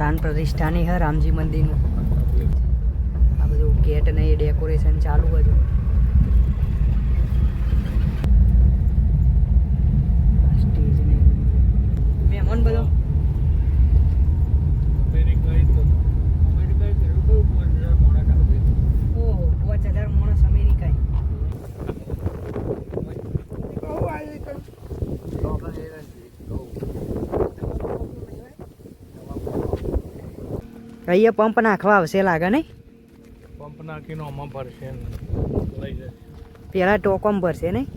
પ્રાણ પ્રતિષ્ઠાની હે રામજી મંદિરનું. આ બધું ગેટ ને એ ડેકોરેશન ચાલુ હતું. મહેમાન બધો? ઓહો પાંચ હજાર માણસ અમેરિકા અહીંયા પંપ નાખવા આવશે લાગે નહીં? પંપ નાખીને આમાં ભરશે લઈ જશે. પેલા ટોકોમ ભરશે નહીં?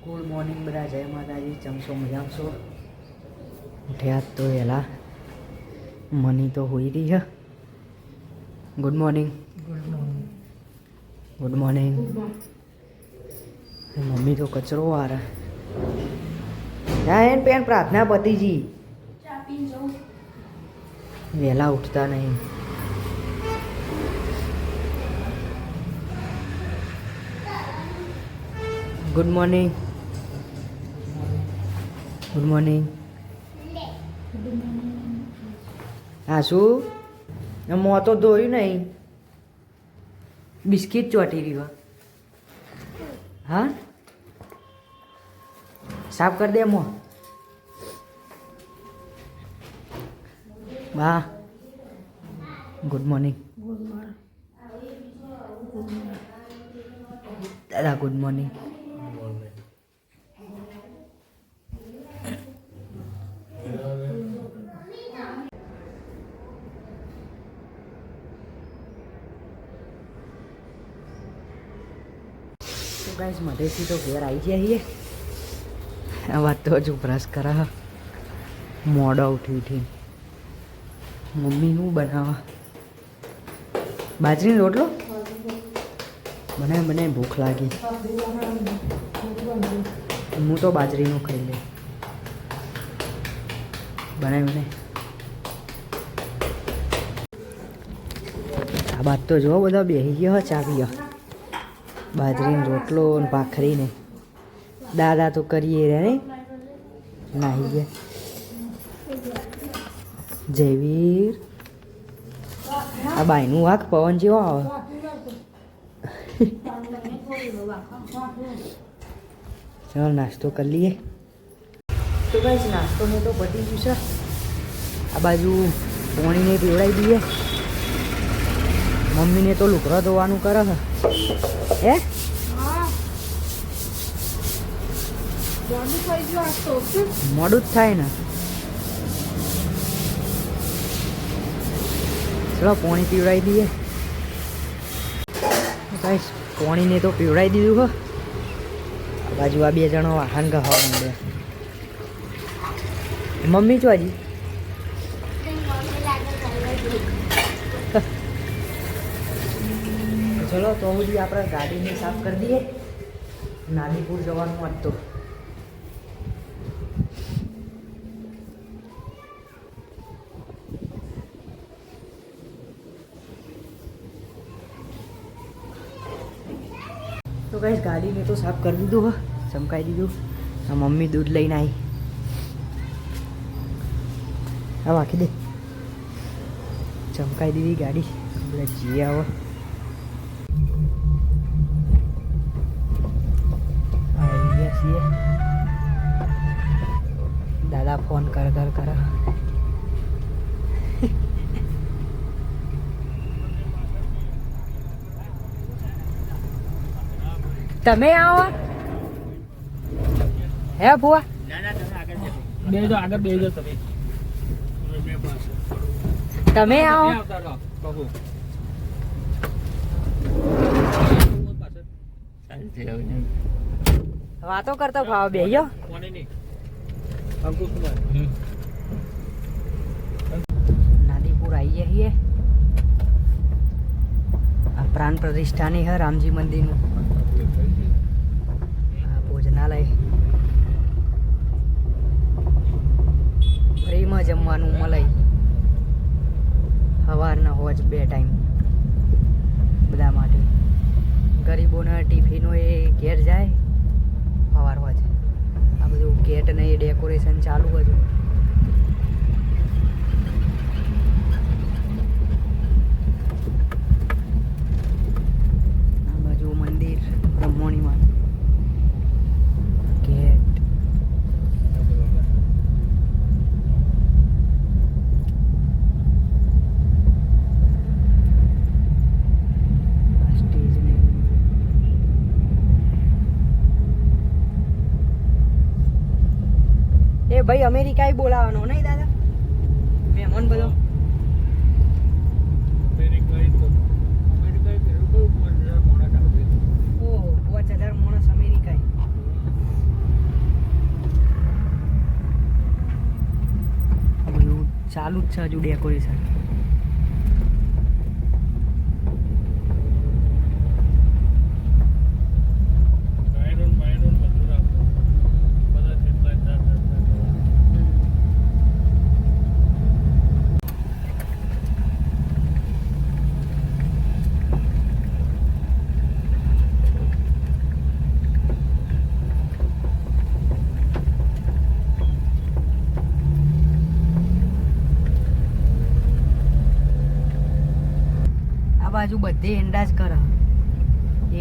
ગુડ મોર્નિંગ બધા જય માતાજી ચમસો મજા છો? ઉઠ્યા તો વહેલા. મની તો હોઈ રહી છે. Good morning good morning mummy તો કચરો વારે. ના એન પેન પ્રાર્થના પતિજી. વહેલા ઉઠતા નહીં ગુડ મોર્નિંગ ગુડ મોર્નિંગ હા શું મોં તો ધોયું નહીં બિસ્કિટ ચોટી રહ્યો હા સાફ કરી દે મોં બા. ગુડ મોર્નિંગ દાદા ગુડ મોર્નિંગ ગાઈઝ મધેથી તો ઘેર આવી જઈએ આ વાત તો હજુ બ્રશ કરા. મોડો ઉઠી ઉઠી મમ્મીનું બનાવવા. બાજરીનો રોટલો? મને મને ભૂખ લાગી. હું તો બાજરીનું ખાઈ લે બને મને આ બાદ તો જો બધા બેસી ગયો ચાવી ગયો બાજરીનો રોટલો ને ભાખરી દાદા તો કરીએ રે નાહી ગયા. જયવીર. આ બાયનું વાક પવન જેવો આવે. ચાલો નાસ્તો કરી લઈએ. તો કઈ નાસ્તો ને તો પતી ગયું છે. આ બાજુ પોણીને પીવડાવી દઈએ. મમ્મીને તો લુકરા ધોવાનું કરે છે. હે? મોડું જ થાય ને. ચલો, પોણી પીવડાવી દઈએ. ગાઈસ, પોણીને તો પીવડાવી દીધું હો. આ બાજુ આ બે જણો વાહન ગહવા માંડે મમ્મી છો હજી ચલો, તો સુધી આપણે ગાડીને સાફ કરી દઈએ. નાદીપુર જવાનું હોત ગાઈસ ગાડીને તો સાફ કરી દીધું, હો. ચમકાઈ દીધું. આ મમ્મી દૂધ લઈને આવી હા વાંકી દે. ચમકાઈ દીધી ગાડી. આપણે જઈએ છીએ. દાદા ફોન કર કર કર. તમે આવો. હે ભુવા? બે જો આગળ બે જો તમે. તમે આવો. આવતા રહો. બાબુ વાતો કરતો ભાવ બે કુમાર નાદીપુર આવી જઈએ. આ પ્રાણ પ્રતિષ્ઠાની હે રામજી મંદિરનું આ ભોજનાલય જમવાનું મળે સવારના હોજ બે ટાઈમ. બધા માટે. ગરીબોના ટિફિનો એ ઘેર જાય સવાર હોજ. આ બધું ગેટ ને ડેકોરેશન ચાલુ હતું ભાઈ અમેરિકા બોલાવાનો નહીં દાદા? મહેમાન બધું. ચાલુ જ છે હજુ ડેકોરેશન બધે ઈંડા જ કરે.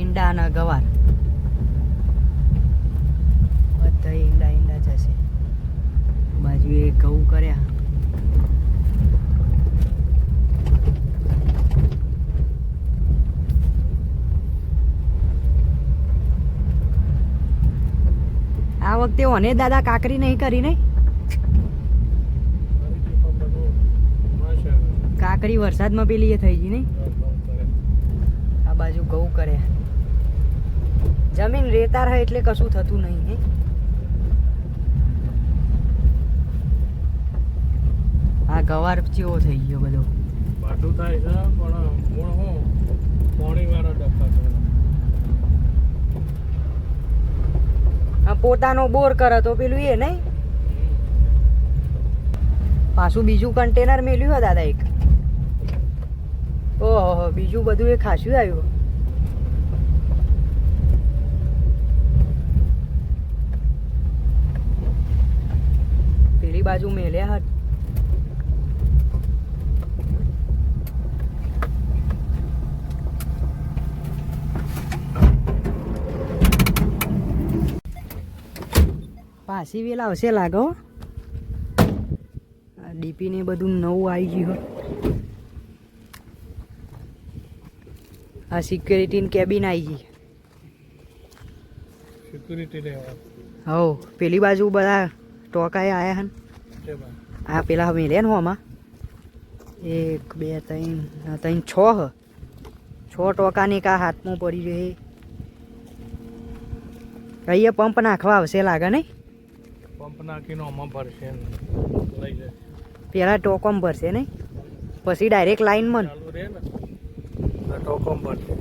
ઈંડા અને ગવાર. બધા ઈંડા ઈંડા જશે બાજુ એ ઘઉં કર્યા. આ વખતે ઓને દાદા કાકરી નહીં કરી નહીં? કાકરી વરસાદમાં પેલી એ થઈ ગઈ નહીં? બાજુ ઘઉં કરે. જમીન રેતા રહે એટલે કશું થતું નહીં આ ગવાર ચેવો થઈ ગયો બધો. બાટું થાય છે પણ મૂળ હું? પોણી વાળા ડબ્બા પોતાનો બોર કરે તો પેલું એ નહીં? પાછું બીજું કન્ટેનર મેલ્યું દાદા એક? ઓહો બીજું બધું એ ખાસું આવ્યું. પેલી બાજુ મેલ્યા હત. પાછી વેલા આવશે લાગો ડીપી ને બધું નવું આવી ગયું. આ સિક્યુરિટી કેબિન આવી ગઈ. સિક્યુરિટી હો પેલી બાજુ બધા ટોકાએ આવ્યા હન. આ પેલા હવે લે હો આમાં. એક બે ત્રણ ત્રણ છ હ. છ ટોકાની કા હાથમાં પડી રહે. અહીંયા પંપ નાખવા આવશે લાગે નહીં? પંપ નાખીને આમાં ભરશે પેલા ટોકોમ ભરશે નહીં? પછી ડાયરેક્ટ લાઈનમાં ટોકોમ ભરશે.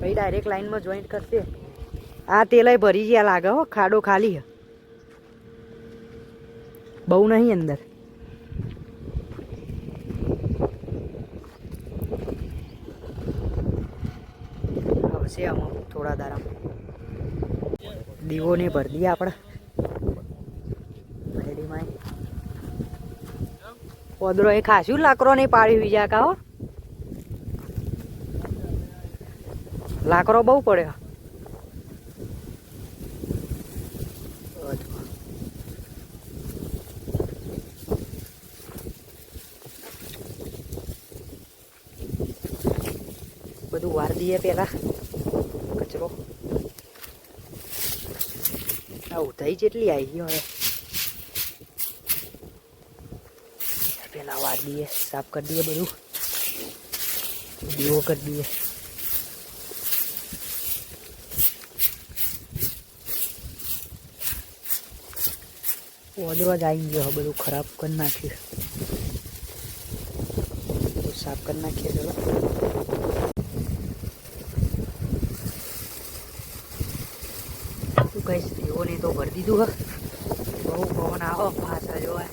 પછી ડાયરેક્ટ લાઈનમાં જોઈન્ટ કરશે. આ તેલય ભરી ગયા લાગે હો ખાડો ખાલી હે. બહુ નહીં અંદર. આવશે આમાં થોડા દારા દીવો ને ભરી દઈએ આપણે રેડીમાં પોદરો એ ખાસું લાકરો નહીં પાડી બીજા કા હો. લાકડો બહુ પડ્યો. બધું વાર દઈએ પહેલાં કચરો આ ઉધાઈ જેટલી આવી ગયો હવે પહેલાં વાર દઈએ સાફ કરી દઈએ બધું દીવો કરી દઈએ ઓદરો જ આવી ગયો બધું ખરાબ કરી નાખ્યું સાફ કરી નાખીએ ચલો કહીશ નહીં તો ભરી દીધું હ. બહુ પવન આવો, પાછા જોવા.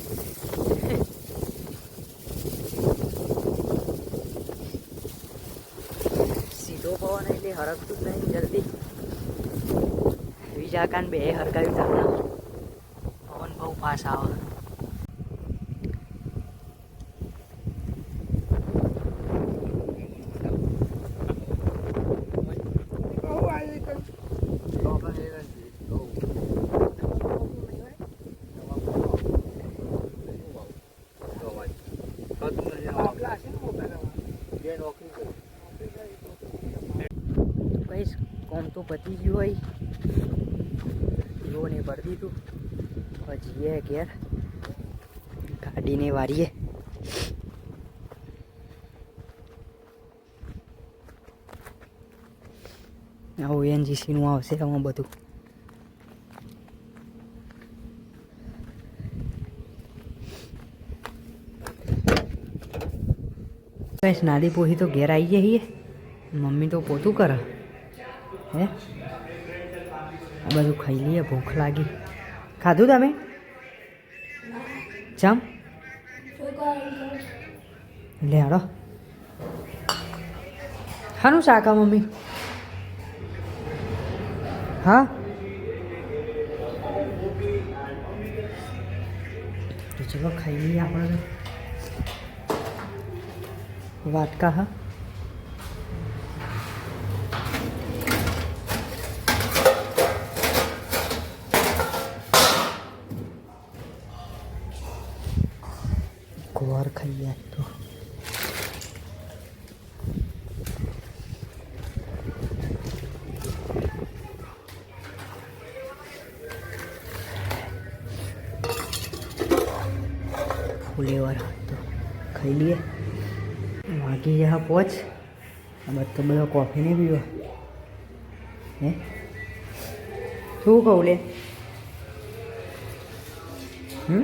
સીધો પવન એટલે હરકતું જ નહીં, જલ્દી. બીજા કાન બે હરકાવી તમને પવન બહુ ફાસ આવે. કહીશ કોમ તો પતી ગયું હોય. જીવોને ભરી દીધું. જઈએ ઘેર ગાડીને વારીએ. આવું એનજીસીનું આવશે આમાં બધું. બસ નાદી પોહી તો ઘેર આવી જઈએ મમ્મી તો પોતું કરે. હે? બધું ખાઈ લઈએ, ભૂખ લાગી. ખાધું તમે? ચમ? લે હાડો હાનું શાક મમ્મી? હા? તો ચલો ખાઈ લઈએ આપણે વાટકા હા ગુવાર ખાઈએ આજ તો ફુલેવર તો ખાઈ લઈએ વાગી જા પહોંચ આ બધો બધો કોફી નહીં પીવો. હે? શું કહું લે? હમ?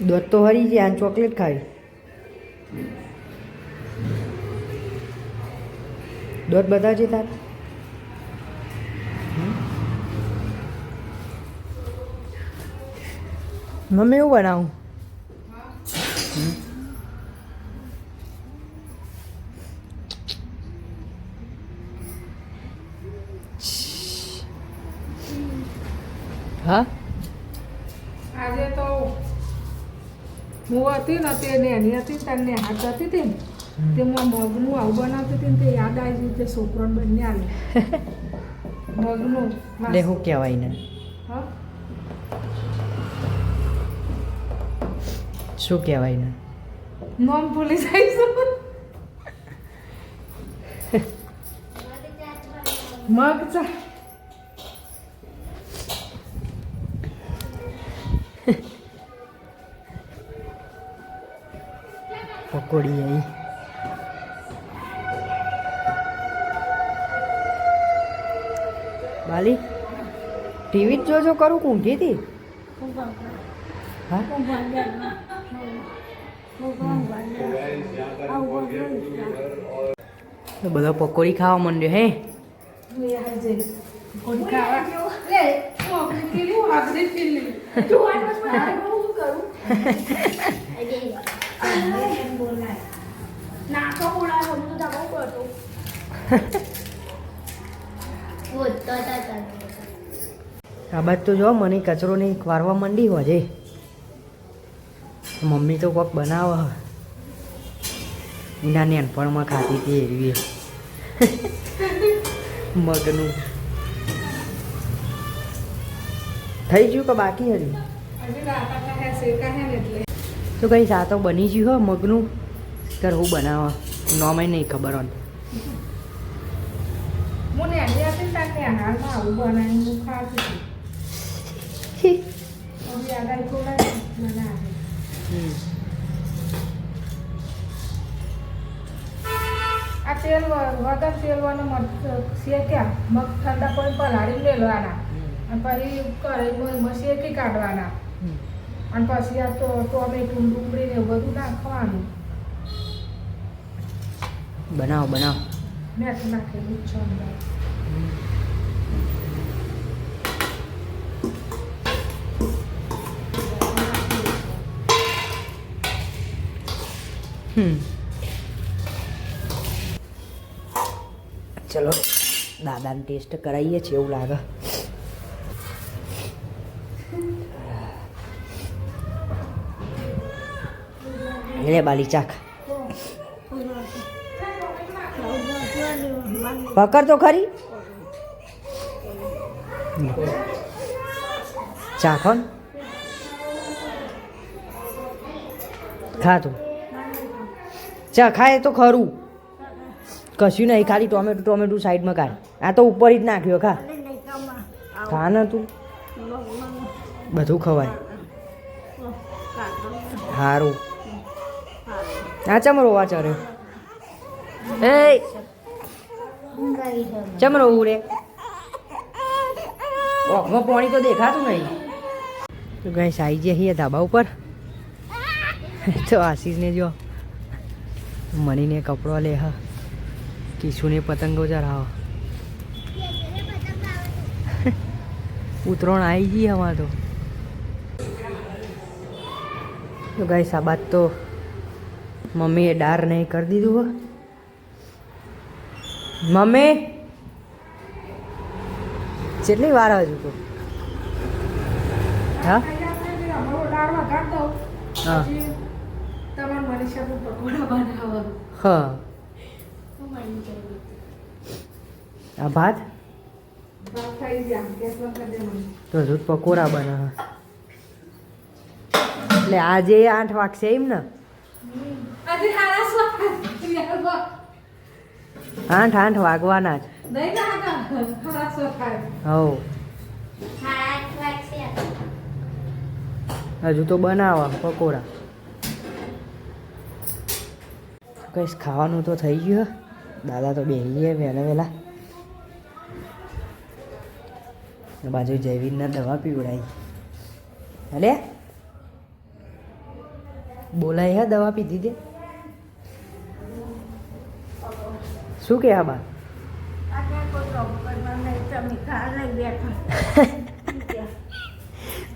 દોત તો હરી છે આ ચોકલેટ ખાવી. બધા છે તાર? મમ્મી એવું બનાવું? હા? આજે તો હું હતી ને તે નેની હતી તને હાથ હતી હતી ને તે હું મગનું આવું બનાવતી હતી ને તે યાદ આવી ગયું તે છોકરાને બંને આલે. મગનું લે હું કહેવાય ને હા? શું કહેવાય ને નોમ ભૂલી જાય મગ ચા પકોડી આવી બાલી ટીવી જ જોજો કરું ઊંઘી હતી? તો બધો પકોડી ખાવા માંડ્યો હે? આ બાદ તો જો મને કચરો નહીં વારવા માંડી હોજે મમ્મી તો કોક બનાવે. એના નેનપણમાં ખાતી હતી એવી. મગનું. થઈ ગયું કે બાકી હજુ? તો કઈ સાતો તો બની ગયું હો મગનું? કર હું બનાવવા? નોમે નહીં ખબર હોય હું ને આજે તાર ને હાલમાં આવું બનાવીને ખાતી હતી. હવે યાદ થોડા મને આ તેલ વગર તેલવાનો શેક્યા મગ ઠંડા કોઈ પલાળી લેવાના અને પછી કઢાઈમાં શેકી કાઢવાના. અને પછી આ તો ટોમેટું ડુંગળી ને બધું નાખવાનું બનાવો બનાવો. ચલો દાદાને ટેસ્ટ કરાવીએ છીએ એવું લાગે. લે બાલી ચાખ. પકડ તો ખરી. ચાખો ખાતું તું. ચા તો ખરું. કશું નહીં, ખાલી ટોમેટું ટોમેટું સાઈડમાં કાઢ. આ તો ઉપર જ નાખ્યો, ખા. ખા ને તું. બધું ખવાય. સારું આ ચમરો રોવા ચર્યો એ ચમ ઉડે. ઓખમાં પાણી તો દેખાતું નહીં. તો ગઈ સાઈ જે અહીંયા ધાબા ઉપર. તો આશીષને જો મણીને કપડો લે હા. કિશુને પતંગો ચરાવો ઉતરોણ આવી ગઈ હવા તો. તો ગાઈસ આ બાદ તો મમ્મીએ ડાર નહીં કરી દીધું હો. મમ્મી? કેટલી વાર હજુ તો? હા? હા. ભાત? તો હજુ પકોડા બનાવે. એટલે આજે આઠ વાગશે એમ ને? આજે આઠ આઠ વાગવાના જ નહીં ના હારા સ્વાદ હવ હજુ તો બનાવવા પકોડા કઈશ ખાવાનું તો થઈ ગયું દાદા તો બેસી ગયા વહેલા વહેલા ને બાજુ જયવીરના દવા પીવડાવી અરે બોલાય હે દવા પીધી તે શું કે આ બા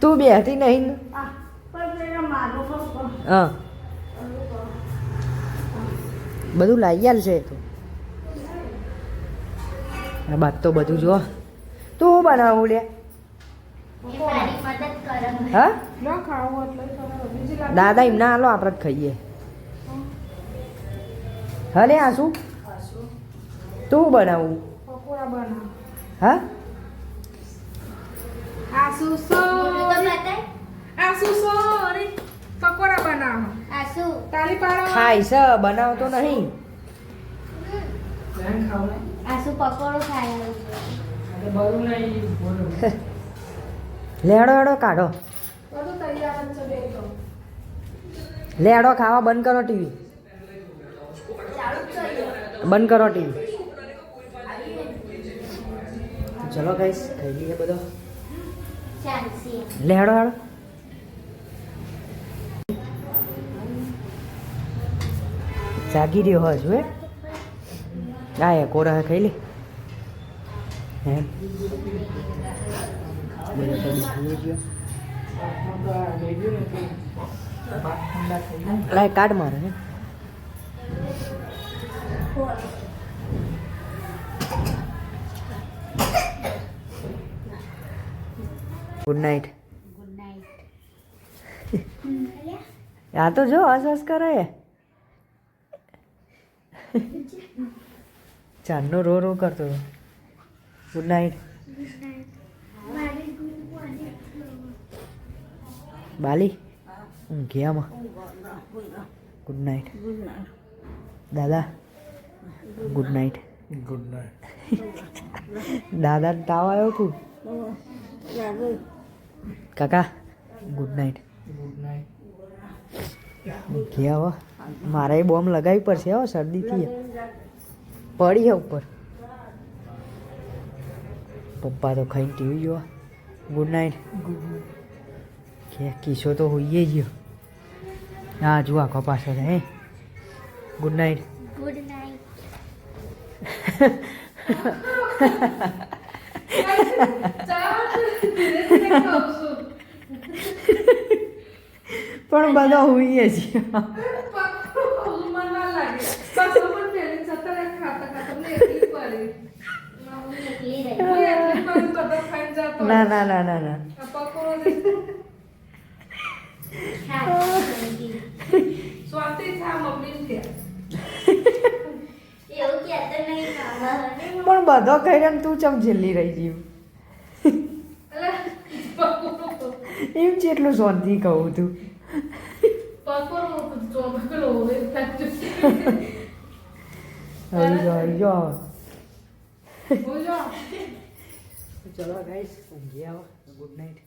તું બેહતી નહીં? ને? હા. બધું લાવી આલ છે તો. આ બાદ તો બધું જો. તું બનાવું લે? હા? દાદા એમના હાલો આપણે જ ખાઈએ. હલે આ શું તું બનાવું? પકોડા બનાવ. હા? આસુ સોરી આસુ સોરી પકોડા બનાવો. તાળી પાડો. ખાય છે બનાવતો નહીં. આસુ પકોડો ખાય બરું નહીં લેડો હેડો કાઢો. લેડો ખાવા બંધ કરો ટીવી. બંધ કરો ટીવી. ચલો ગાઈસ ખાઈ લઈએ બધો. લે લેડો હેડો. જાગી રહ્યો હોય હે? આ એ કોરા હે ખાઈ લે. હે? લાય કાર્ડ મારે ને ગુડ નાઇટ આ તો જો હસ કરે. ચાંદનો રો રો કરતો ગુડ નાઇટ બાલી ઊંઘ્યામાં ગુડ નાઇટ દાદા ગુડ નાઇટ ગુડ નાઇટ દાદા તાવ આવ્યો તું? કાકા ગુડ નાઇટ ગુડ નાઇટ ગયા હો. મારે બોમ્બ લગાવી પડશે હો શરદીથી. પડી હે ઉપર. પપ્પા તો ખાઈને ટીવી જોવા. ગુડ નાઇટ કે કિસ્સો તો હોઈએ ગયો. હા જુઓ આખો પાછળ હે. ગુડ નાઇટ ગુડ નાઇટ પણ બધા હોઈએ છીએ. ના ના ના ના ના. પણ બધો ખાઈને તું ચમ છેલ્લી રહી ગયું એટલે પકોડો છે એટલું શાંતિ કહું તું આવી જાઓ આવી જાઓ ચલો ગાઈસ ઊંઘી આવો. Good night